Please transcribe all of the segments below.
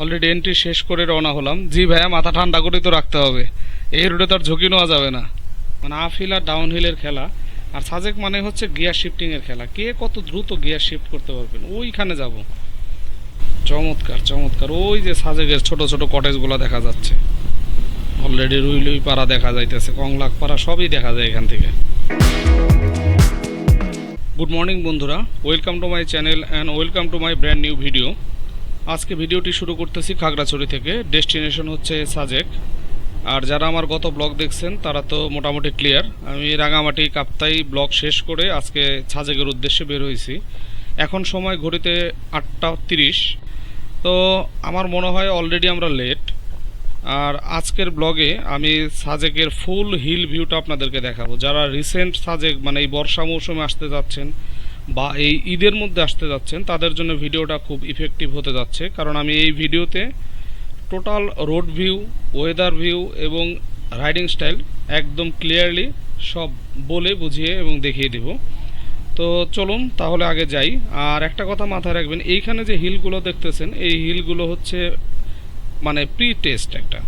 Already entry শেষ করে রওনা হলাম। জি ভাইয়া, মাথা ঠান্ডা করে তো রাখতে হবে। এই রোডে তো আর ঝুঁকি নেওয়া যাবে না। মানে আফহিল আর ডাউন হিলের খেলা। আর সাজেক মানে হচ্ছে গিয়ার শিফটিং এর খেলা। কে কত দ্রুত গিয়ার শিফট করতে পারবেন? ওইখানে যাব। চমৎকার চমৎকার। ওই যে সাজেকের ছোট ছোট কটেজগুলো দেখা যাচ্ছে। অলরেডি রুই, লুই পাড়া দেখা যাইতেছে। কংলাক পাড়া সবই দেখা যায় এখান থেকে। গুড মর্নিং বন্ধুরা। Welcome to my channel and welcome to my brand new video আজকে ভিডিওটি শুরু করতেছি খাগড়াছড়ি থেকে। ডেস্টিনেশন হচ্ছে সাজেক। আর যারা আমার গত ব্লগ দেখছেন, তারা তো মোটামুটি ক্লিয়ার আমি রাঙামাটি, কাপ্তাই ব্লগ শেষ করে আজকে সাজেকের উদ্দেশ্যে বের হয়েছি। এখন সময় ঘড়িতে আটটা তিরিশ। তো আমার মনে হয় অলরেডি আমরা লেট আর আজকের ব্লগে আমি সাজেকের ফুল হিল ভিউটা আপনাদেরকে দেখাবো। যারা রিসেন্ট সাজেক মানে এই বর্ষা মৌসুমে আসতে যাচ্ছেন বা এই ঈদের মধ্যে আসতে যাচ্ছেন, তাদের জন্য ভিডিওটা খুব ইফেক্টিভ হতে যাচ্ছে। কারণ আমি এই ভিডিওতে total road view weather view এবং রাইডিং স্টাইল একদম ক্লিয়ারলি সব বলে, বুঝিয়ে এবং দেখিয়ে দেব। তো চলুন তাহলে আগে যাই। আর একটা কথা মাথায় রাখবেন, এইখানে যে হিলগুলো দেখতেছেন, এই হিলগুলো হচ্ছে মানে প্রি টেস্ট একটা।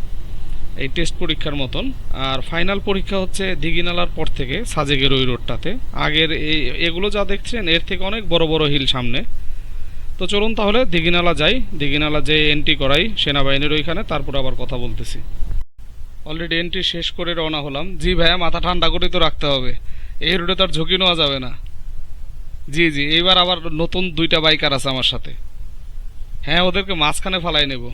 এই টেস্ট পরীক্ষার মতন। আর ফাইনাল পরীক্ষা হচ্ছে দিঘিনালার পর থেকে সাজেকের ওই রোডটাতে। আগের এই, এগুলো যা দেখছেন, এর থেকে অনেক বড় বড় হিল সামনে। তো চলুন তাহলে দিঘিনালা যাই। দিঘিনালা যেয়ে এন্ট্রি করাই সেনাবাহিনীর ওইখানে, তারপর আবার কথা বলতেছি। অলরেডি এন্ট্রি শেষ করে রওনা হলাম। জি ভাইয়া, মাথা ঠান্ডা করে তো রাখতে হবে। এই রোডে তো আর ঝুঁকি নেওয়া যাবে না। জি জি, এইবার আবার নতুন দুইটা বাইকার আছে আমার সাথে। হ্যাঁ ওদেরকে মাঝখানে ফালাই নেব।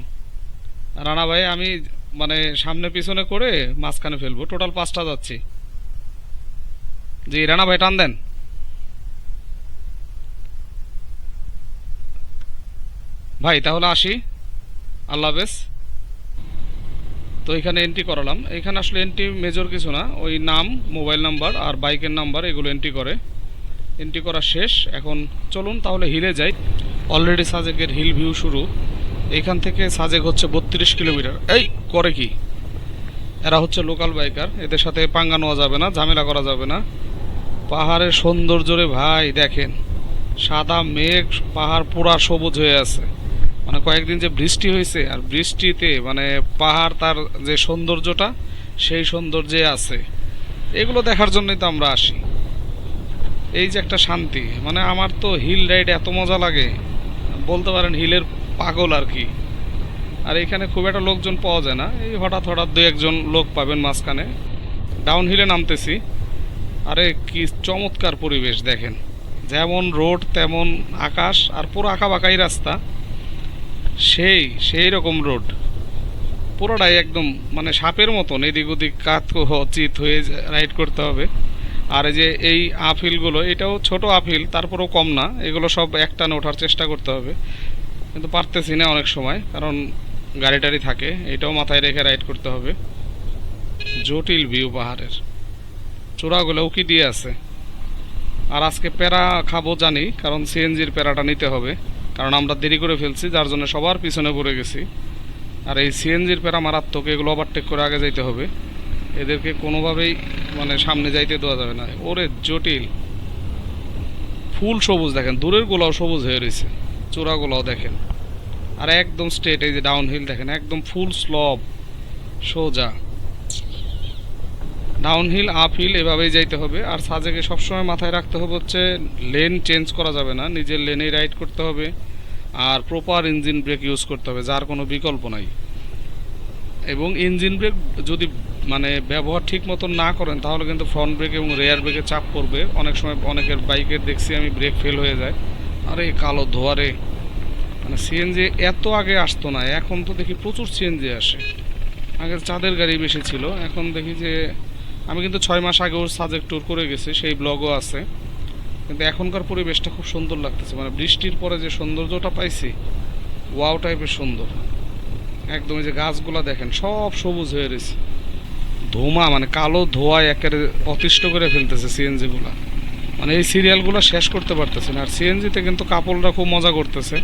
রানা ভাই, আমি মানে সামনে পিছনে করে মাঝখানে ফেলব। টোটাল পাঁচটা যাচ্ছি। জি, রানা ভাই, টান দেন। ভাই, তাহলে আসি। আল্লাহ হাফেজ। তো এখানে এন্ট্রি করালাম। এখানে আসলে এন্ট্রি মেজর কিছু না। ওই নাম মোবাইল নাম্বার আর বাইকের নাম্বার এগুলো এন্ট্রি করে। এন্ট্রি করা শেষ। এখন চলুন তাহলে হিলে যাই। অলরেডি সাজেকের হিল ভিউ শুরু। এখান থেকে সাজেক হচ্ছে বত্রিশ কিলোমিটার। এই, করে কি? এরা হচ্ছে লোকাল বাইকার এদের সাথে পাঙ্গা নেওয়া যাবে না, ঝামেলা করা যাবে না। পাহাড়ের সৌন্দর্যরে ভাই, দেখেন, সাদা মেঘ, পাহাড় পুরা সবুজ হয়ে আছে। মানে কয়েকদিন যে বৃষ্টি হয়েছে, আর বৃষ্টিতে মানে পাহাড় তার যে সৌন্দর্যটা, সেই সৌন্দর্যে আছে। এগুলো দেখার জন্যই তো আমরা আসি। এই যে একটা শান্তি মানে আমার তো হিল রাইড এত মজা লাগে। বলতে পারেন হিলের পাগল আর কি। আর এখানে খুব একটা লোকজন পাওয়া যায় না। এই হঠাৎ হঠাৎ দু একজন লোক পাবেন মাঝখানে। ডাউন হিলে নামতেছি। আরে কি চমৎকার পরিবেশ দেখেন। যেমন রোড, তেমন আকাশ, আর পুরো আঁকা বাঁকাই রাস্তা। সেই সেই রকম রোড। পুরোটাই একদম মানে সাপের মতন। এদিক ওদিক কাত চিত হয়ে রাইড করতে হবে। আর যে এই আফিলগুলো এটাও ছোট আফিল তারপরেও কম না। এগুলো সব একটানে ওঠার চেষ্টা করতে হবে। কিন্তু পারতেছি না অনেক সময়, কারণ গাড়ি টাড়ি থাকে। এটাও মাথায় রেখে রাইড করতে হবে। জটিল ভিউ পাহাড়ের। চূড়াগুলো উকি দিয়ে আছে। আর আজকে প্যারা খাব জানি, কারণ সিএনজির প্যারাটা নিতে হবে। কারণ আমরা দেরি করে ফেলছি, যার জন্য সবার পিছনে পড়ে গেছি। আর এই সিএনজির প্যারা মারাত্মক, এগুলো ওভারটেক করে আগে যাইতে হবে। এদেরকে কোনোভাবেই মানে সামনে যাইতে দেওয়া যাবে না। ওরে জটিল। ফুল সবুজ দেখেন, দূরের গোলাও সবুজ হয়ে রয়েছে চূড়াগুলাও দেখেন। আর একদম স্ট্রেট এই যে ডাউন হিল দেখেন, একদম ফুল স্লব সোজা। ডাউন হিল আপ হিল এভাবেই যাইতে হবে। আর সাজেকে সবসময় মাথায় রাখতে হবে হচ্ছে লেন চেঞ্জ করা যাবে না, নিজের লেনেই রাইড করতে হবে, আর প্রপার ইঞ্জিন ব্রেক ইউজ করতে হবে, যার কোনো বিকল্প নাই। এবং ইঞ্জিন ব্রেক যদি মানে ব্যবহার ঠিক মতন না করেন, তাহলে কিন্তু ফ্রন্ট ব্রেক এবং রেয়ার ব্রেকে চাপ পড়বে। অনেক সময় অনেকের বাইকের দেখছি আমি ব্রেক ফেল হয়ে যায়। আরে কালো ধোয়ারে। মানে সিএনজি এত আগে আসতো না, এখন তো দেখি প্রচুর সিএনজি আসে। আগের চাঁদের গাড়ি বেশি ছিল, এখন দেখি যে আমি কিন্তু ছয় মাস আগেও সাজেক ট্যুর করে গেছি, সেই ব্লগও আছে। কিন্তু এখনকার পরিবেশটা খুব সুন্দর লাগতেছে মানে বৃষ্টির পরে যে সৌন্দর্যটা পাইছি ওয়াও টাইপের সুন্দর। একদম যে গাছগুলা দেখেন, সব সবুজ হয়ে রয়েছে। ধোঁয়া মানে কালো ধোঁয়ায় একেবারে অতিষ্ঠ করে ফেলতেছে সিএনজি গুলা। মানে এই সিরিয়ালগুলো শেষ করতে পারতেছে না আর সিএনজিতে কিন্তু কাপড়রা খুব মজা করতেছে।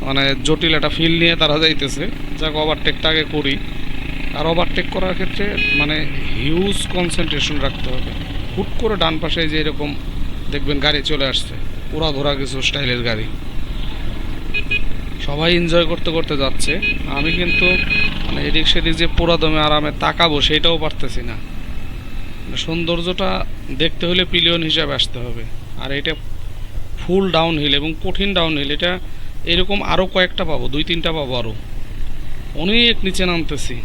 মানে জটিল একটা ফিল নিয়ে তারা যাইতেছে। যাক ওভারটেকটা আগে করি। আর ওভারটেক করার ক্ষেত্রে মানে হিউজ কনসেন্ট্রেশন রাখতে হবে। হুট করে ডান পাশে যে এরকম দেখবেন গাড়ি চলে আসছে। পুরা ধরা কিছু স্টাইলের গাড়ি। সবাই এনজয় করতে করতে যাচ্ছে। আমি কিন্তু মানে এদিক সেদিক যে পুরা দমে আরামে তাকাবো সেটাও পারতেছি না। সৌন্দর্যটা দেখতে হলে পিলিয়ন হিসাবে আসতে হবে। আর এটা ফুল ডাউন হিল এবং কঠিন ডাউন হিল এটা এরকম আরও কয়েকটা পাবো, দুই তিনটা পাবো আরও অনেক নিচে নামতেছি।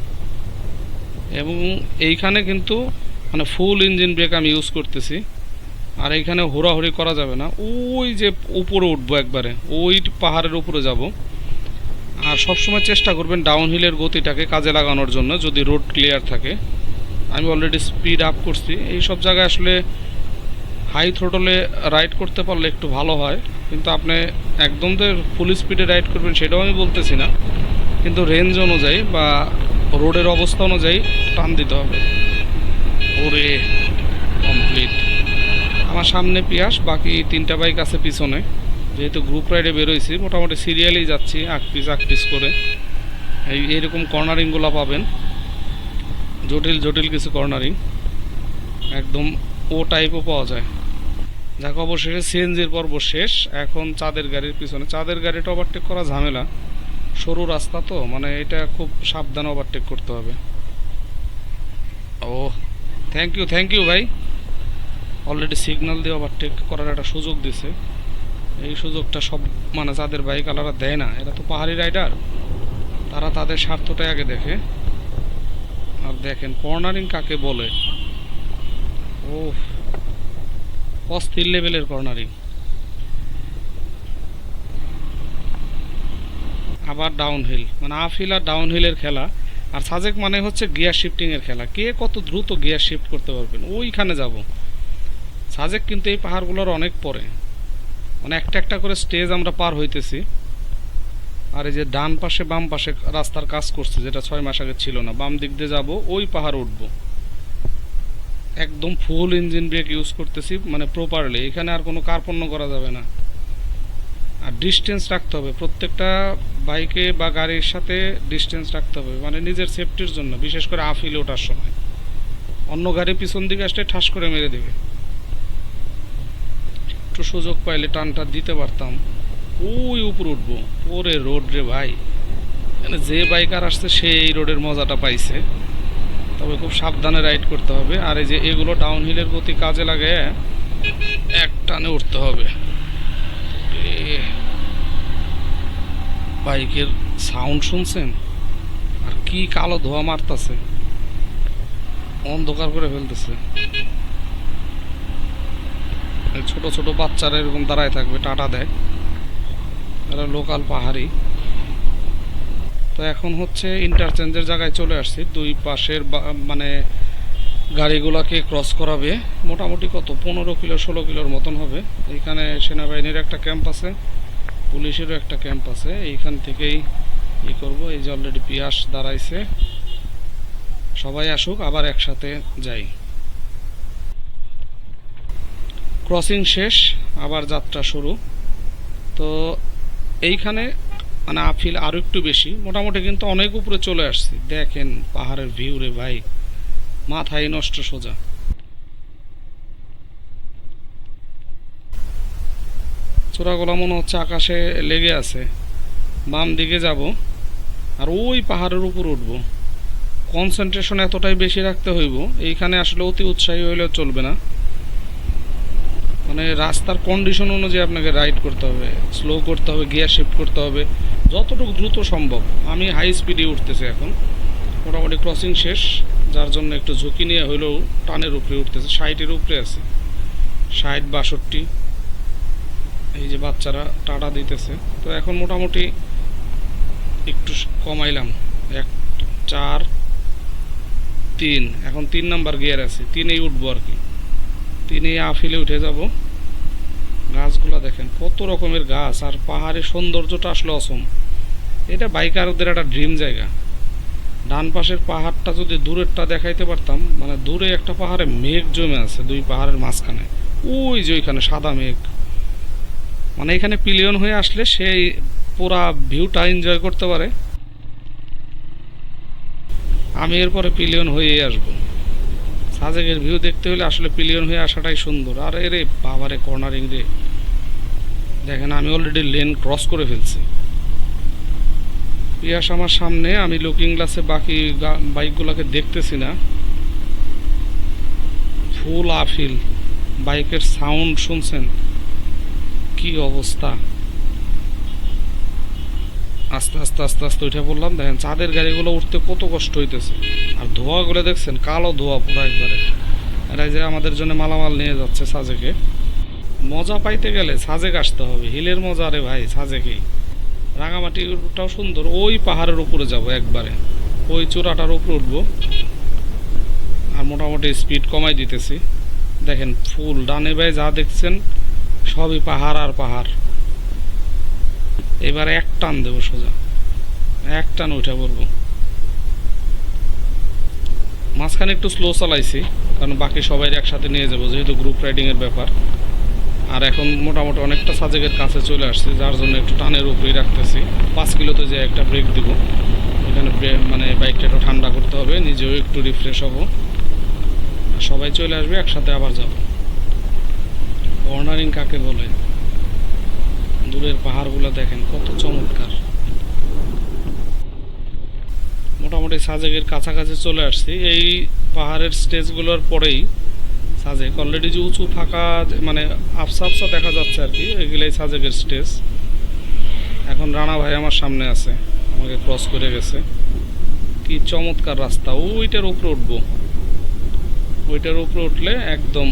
এবং এইখানে কিন্তু মানে ফুল ইঞ্জিন ব্রেক আমি ইউজ করতেছি। আর এইখানে হুড়াহুড়ি করা যাবে না। ওই যে উপরে উঠবো একবারে, ওই পাহাড়ের উপরে যাব। আর সবসময় চেষ্টা করবেন ডাউন হিলের গতিটাকে কাজে লাগানোর জন্য, যদি রোড ক্লিয়ার থাকে। আমি অলরেডি স্পিড আপ করছি। এই সব জায়গায় আসলে হাই থ্রোটলে রাইড করতে পারলে একটু ভালো হয়। কিন্তু আপনি একদম তো ফুল স্পিডে রাইড করবেন সেটাও আমি বলতেছি না। কিন্তু রেঞ্জ অনুযায়ী বা রোডের অবস্থা অনুযায়ী টান দিতে হবে। ওরে কমপ্লিট আমার সামনে পিয়াস, বাকি তিনটা বাইক আছে পিছনে। যেহেতু গ্রুপ রাইডে বেরোইছি, মোটামুটি সিরিয়ালেই যাচ্ছি আট পিস আট পিস করে। এই, এইরকম কর্নারিংগুলো পাবেন। জটিল জটিল কিছু কর্নারিং একদম ও টাইপও পাওয়া যায়। যাক অবশেষে সিএনজির পর্ব শেষ। এখন চাঁদের গাড়ির পিছনে। চাঁদের গাড়িটা ওভারটেক করা ঝামেলা। সরু রাস্তা তো মানে এটা খুব সাবধানে ওভারটেক করতে হবে। ও থ্যাংক ইউ থ্যাংক ইউ ভাই। অলরেডি সিগন্যাল দিয়ে ওভারটেক করার একটা সুযোগ দিছে। এই সুযোগটা সব মানে যাদের বাইক আলাদা দেয় না। এরা তো পাহাড়ি রাইডার তারা তাদের স্বার্থটাই আগে দেখে। দেখেন কর্নারিং কাকে বলে? ও অস্থির লেভেলের কর্নারিং আবার ডাউনহিল মানে আপ হিল আর ডাউনহিলের খেলা। আর সাজেক মানে হচ্ছে গিয়ার শিফটিং এর খেলা। কে কত দ্রুত গিয়ার শিফট করতে পারবেন? ওইখানে যাব। সাজেক কিন্তু এই পাহাড়গুলোর অনেক পরে। মানে একটা একটা করে স্টেজ আমরা পার হইতেছি। আর এই যে ডান পাশে, বাম পাশে রাস্তার কাজ করছে, যেটা ছয় মাস আগে ছিল না, বাম দিক দিয়ে যাব, ওই পাহাড় উঠবো। একদম ফুল ইঞ্জিন ব্রেক ইউজ করতেছি মানে প্রপারলি এখানে আর কোনো কার্পণ্য করা যাবে না। আর ডিস্টেন্স রাখতে হবে, প্রত্যেকটা বাইকে বা গাড়ির সাথে ডিস্টেন্স রাখতে হবে মানে নিজের সেফটির জন্য, বিশেষ করে আফিলে ওঠার সময়। অন্য গাড়ি পিছন দিকে আসলে ঠাস করে মেরে দেবে। একটু সুযোগ পাইলে টানটা দিতে পারতাম। ওই উপর উঠবো। ওরে রোড রে ভাই। মানে যে বাইকার আসছে, সেই রোডের মজাটা পাইছে। তবে খুব সাবধানে রাইড করতে হবে। আর এই যে এগুলো ডাউন হিলের গতি কাজে লাগে, এক টানে উঠতে হবে। বাইকের সাউন্ড শুনছেন? আর কি কালো ধোয়া মারতেছে। অন্ধকার করে ফেলতেছে। ছোট ছোট বাচ্চারা এরকম দাঁড়ায় থাকবে, টাটা দেয়। লোকাল পাহাড়ি। তো এখন হচ্ছে ইন্টারচেঞ্জের জায়গায় চলে আসছি। দুই পাশের মানে গাড়িগুলোকে ক্রস করাবে। মোটামুটি কত? পনেরো কিলো, ষোলো কিলোর মতন হবে। এইখানে সেনাবাহিনীর একটা ক্যাম্প আছে, পুলিশেরও একটা ক্যাম্প আছে। এইখান থেকেই ই করব। এই যে অলরেডি পিয়াস দাঁড়াইছে। সবাই আসুক, আবার একসাথে যাই। ক্রসিং শেষ, আবার যাত্রা শুরু। তো এইখানে মানে আফিল আরও একটু বেশি। মোটামুটি কিন্তু অনেক উপরে চলে আসছি। দেখেন পাহাড়ের ভিউ রে ভাই। মাথায় নষ্ট সোজা। চূড়াগুলো মনে হচ্ছে আকাশে লেগে আছে। বাম দিকে যাব আর ওই পাহাড়ের উপর উঠবো। কনসেন্ট্রেশন এতটাই বেশি রাখতে হইব। এইখানে আসলে অতি উৎসাহী হইলেও চলবে না। মানে রাস্তার কন্ডিশন অনুযায়ী আপনাকে রাইড করতে হবে স্লো করতে হবে গিয়ার শিফট করতে হবে, যতটুকু দ্রুত সম্ভব। আমি হাই স্পিডে উঠতেছি এখন, মোটামুটি ক্রসিং শেষ, যার জন্য একটু ঝুঁকি নিয়ে হইলেও টানের উপরে উঠতেছে, ষাটের উপরে আছে। ষাট, বাষট্টি, এই যে বাচ্চারা টাটা দিতেছে। তো এখন মোটামুটি একটু কমাইলাম, এক, চার, তিন, এখন তিন নাম্বার গিয়ার আছে, তিনেই উঠবো আর কি। তিনে আফিলে উঠে যাব। গাছগুলো দেখেন, কত রকমের গাছ আর পাহাড়ের সৌন্দর্যটা আসলে অসম। এটা বাইকারদের একটা ড্রিম জায়গা। ডান পাশের পাহাড়টা যদি দূরেরটা দেখাইতে পারতাম মানে দূরে একটা পাহাড়ে মেঘ জমে আছে দুই পাহাড়ের মাঝখানে। ওই যে ওইখানে সাদা মেঘ। মানে এখানে পিলিয়ন হয়ে আসলে সেই পুরা ভিউটা এনজয় করতে পারে। আমি এরপরে পিলিয়ন হয়েই আসব। সাজেকের ভিউ দেখতে হলে আসলে পিলিয়ন হয়ে আসাটাই সুন্দর। আর এরে বাবারে, কর্নারিং রে। দেখেন, আমি অলরেডি লেন ক্রস করে ফেলছি। পিয়াস আমার সামনে, আমি লুকিং গ্লাসে বাকি বাইকগুলোকে দেখতেছি না। ফুল আফিল বাইকের সাউন্ড শুনছেন? কি অবস্থা? আস্তে আস্তে আস্তে আস্তে উঠে পড়লাম। দেখেন, চাঁদের গাড়িগুলো উঠতে কত কষ্ট হইতেছে। আর ধোঁয়াগুলো দেখছেন, কালো ধোঁয়া পুরো একবারে। এরা যে আমাদের জন্য মালামাল নিয়ে যাচ্ছে সাজেকে। মজা পাইতে গেলে সাজেক আসতে হবে। হিলের মজা রে ভাই, সাজেকেই। রাঙামাটিটাও সুন্দর। ওই পাহাড়ের উপরে যাব একবারে। ওই চূড়াটার উপরে উঠবো। আর মোটামুটি স্পিড কমাই দিতেছি। দেখেন, ফুল, ডানে ভাই যা দেখছেন, সবই পাহাড় আর পাহাড়। এবার এক টান দেবো সোজা। এক টান উঠে পড়ব। মাঝখানে একটু স্লো চালাইছি, কারণ বাকি সবাই একসাথে নিয়ে যাব, যেহেতু গ্রুপ রাইডিংয়ের ব্যাপার। আর এখন মোটামুটি অনেকটা সাজেকের কাছে চলে আসছে, যার জন্য একটু টানের উপরেই রাখতেছি। পাঁচ কিলোতে যে একটা ব্রেক দিব, এখানে মানে বাইকটা একটু ঠান্ডা করতে হবে, নিজেও একটু রিফ্রেশ হব। সবাই চলে আসবে, একসাথে আবার যাব। কর্নারিং কাকে বলে? দূরের পাহাড়গুলো দেখেন, কত চমৎকার। মোটামুটি সাজেকের কাছাকাছি চলে আসছি। এই পাহাড়ের স্টেজগুলোর পরেই সাজেক। অলরেডি যে উঁচু, ফাঁকা মানে আফসা আফসা দেখা যাচ্ছে আর কি এগুলাই সাজেকের স্টেজ। এখন রানা ভাই আমার সামনে আছে, আমাকে ক্রস করে গেছে। কি চমৎকার রাস্তা, ওইটার উপরে উঠবো। ওইটার উপরে উঠলে একদম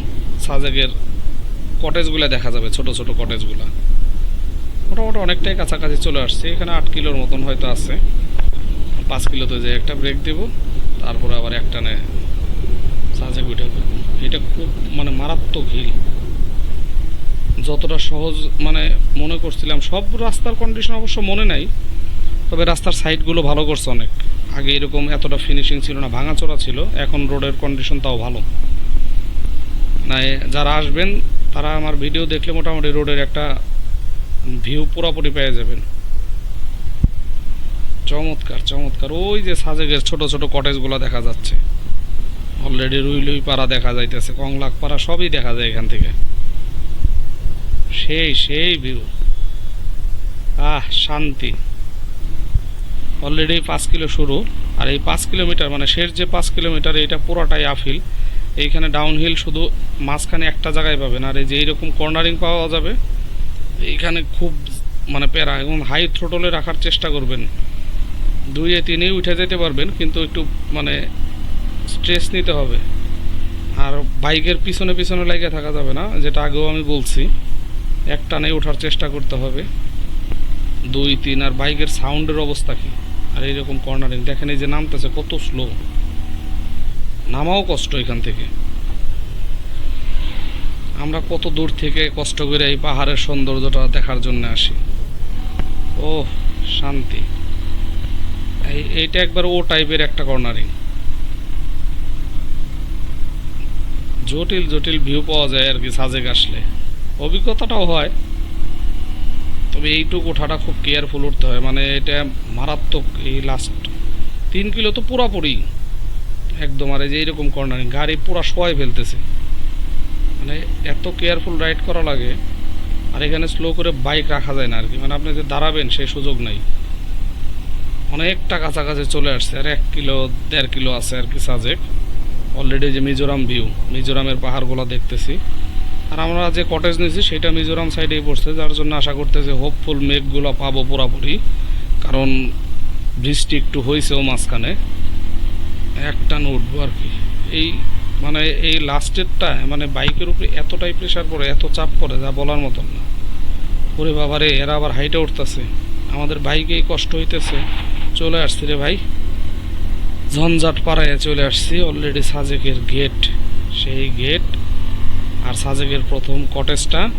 সাজেকের কটেজগুলো দেখা যাবে, ছোট ছোট কটেজগুলা মোটামুটি অনেকটাই কাছাকাছি চলে আসছে। এখানে আট কিলোর মতন হয়তো আছে। পাঁচ কিলোতে যে একটা ব্রেক দেব, তারপরে আবার একটা নে সাজে উঠে এটা খুব মানে মারাত্মক হিল যতটা সহজ মানে মনে করছিলাম, সব রাস্তার কন্ডিশন অবশ্য মনে নাই, তবে রাস্তার সাইডগুলো ভালো করছে অনেক। আগে এরকম এতটা ফিনিশিং ছিল না, ভাঙাচোরা ছিল, এখন রোডের কন্ডিশন তাও ভালো। না যারা আসবেন, তারা আমার ভিডিও দেখলে মোটামুটি রোডের একটা ভিউ পুরোপুরি পেয়ে যাবেন। চমৎকার চমৎকার। ওই যে সাজেকের ছোট ছোট কটেজগুলো দেখা যাচ্ছে। অলরেডি রুই লুই পাড়া দেখা যাইতেছে, কংলাক পাড়া সবই দেখা যায় এখান থেকে। সেই সেই ভিউ। আহ, শান্তি। অলরেডি পাঁচ কিলো শুরু। আর এই পাঁচ কিলোমিটার মানে শেষ যে পাঁচ কিলোমিটার এটা পুরোটাই আফিল এইখানে ডাউনহিল শুধু মাঝখানে একটা জায়গায় পাবেন। আর এই যে এইরকম কর্নারিং পাওয়া যাবে এইখানে খুব মানে প্যারা এবং হাই থ্রোটলে রাখার চেষ্টা করবেন। দুইয়ে তিনেই উঠে যেতে পারবেন, কিন্তু একটু মানে স্ট্রেস নিতে হবে। আর বাইকের পিছনে পিছনে লেগে থাকা যাবে না, যেটা আগেও আমি বলছি। এক টানে ওঠার চেষ্টা করতে হবে। দুই, তিন, আর বাইকের সাউন্ডের অবস্থা কি? আর এইরকম কর্নারিং দেখেন এই যে নামতেছে, কত স্লো নামাও কষ্ট এখান থেকে। আমরা কত দূর থেকে কষ্ট করে এই পাহাড়ের সৌন্দর্যটা দেখার জন্য আসি। ও শান্তি। এইটা একবার ও টাইপের একটা কর্নারিং জটিল জটিল ভিউ পাওয়া যায় আর কি সাজেক আসলে। অভিজ্ঞতাটাও হয়। তবে এইটুক ওঠাটা খুব কেয়ারফুল উঠতে হয়। মানে এটা মারাত্মক এই লাস্ট তিন কিলো তো পুরাপুরি। একদম আর এই যে এইরকম কর্নারিং গাড়ি পুরা শোয়াই ফেলতেছে। মানে এত কেয়ারফুল রাইড করা লাগে, আর এখানে স্লো করে বাইক রাখা যায় না আর কি। মানে আপনি যে দাঁড়াবেন, সেই সুযোগ নাই। অনেকটা কাছাকাছি চলে আসছে। আর এক কিলো, দেড় কিলো আছে আর কি সাজেক অলরেডি যে মিজোরাম ভিউ মিজোরামের পাহাড়গুলো দেখতেছি। আর আমরা যে কটেজ নিয়েছি, সেটা মিজোরাম সাইডেই পড়ছে। যার জন্য আশা করতেছি হোপফুল মেঘগুলো পাবো পুরাপুরি। কারণ বৃষ্টি একটু হয়েছেও মাঝখানে। একটা উঠবো আর কি। এই মানে এই লাস্টেরটা মানে বাইকের উপরে এতটাই প্রেশার পড়ে, এত চাপ পড়ে, যা বলার মতন না। ওরে বাবারে এরা আবার হাইটে উঠতেছে। আমাদের বাইকেই কষ্ট হইতেছে। চলে আসছি রে ভাই। ঝঞ্ঝাট পাড়ায় চলে আসছি অলরেডি সাজেকের গেট সেই গেট আর সাজেকের প্রথম কটেজটা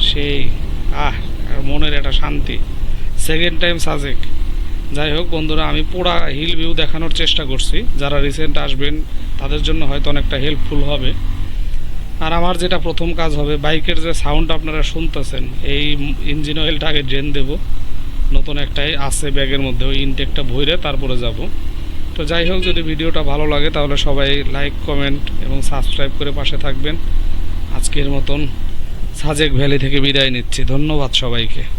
সেই, আহ মনের একটা শান্তি। Second time Sajek. যাই হোক, বন্ধুরা, আমি পুরা হিল ভিউ দেখানোর চেষ্টা করছি। যারা রিসেন্ট আসবেন, তাদের জন্য হয়তো অনেকটা হেল্পফুল হবে। আর আমার যেটা প্রথম কাজ হবে, বাইকের যে সাউন্ড আপনারা শুনতেছেন, এই ইঞ্জিন অয়েলটা আগে ড্রেন দেব। নতুন একটাই আছে ব্যাগের মধ্যে, ওই ইনটেকটা ভরে তারপরে যাব। তো যাই হোক, যদি ভিডিওটা ভালো লাগে, তাহলে সবাই লাইক কমেন্ট এবং সাবস্ক্রাইব করে পাশে থাকবেন। আজকের মতন সাজেক ভ্যালি থেকে বিদায় নিচ্ছি। ধন্যবাদ সবাইকে।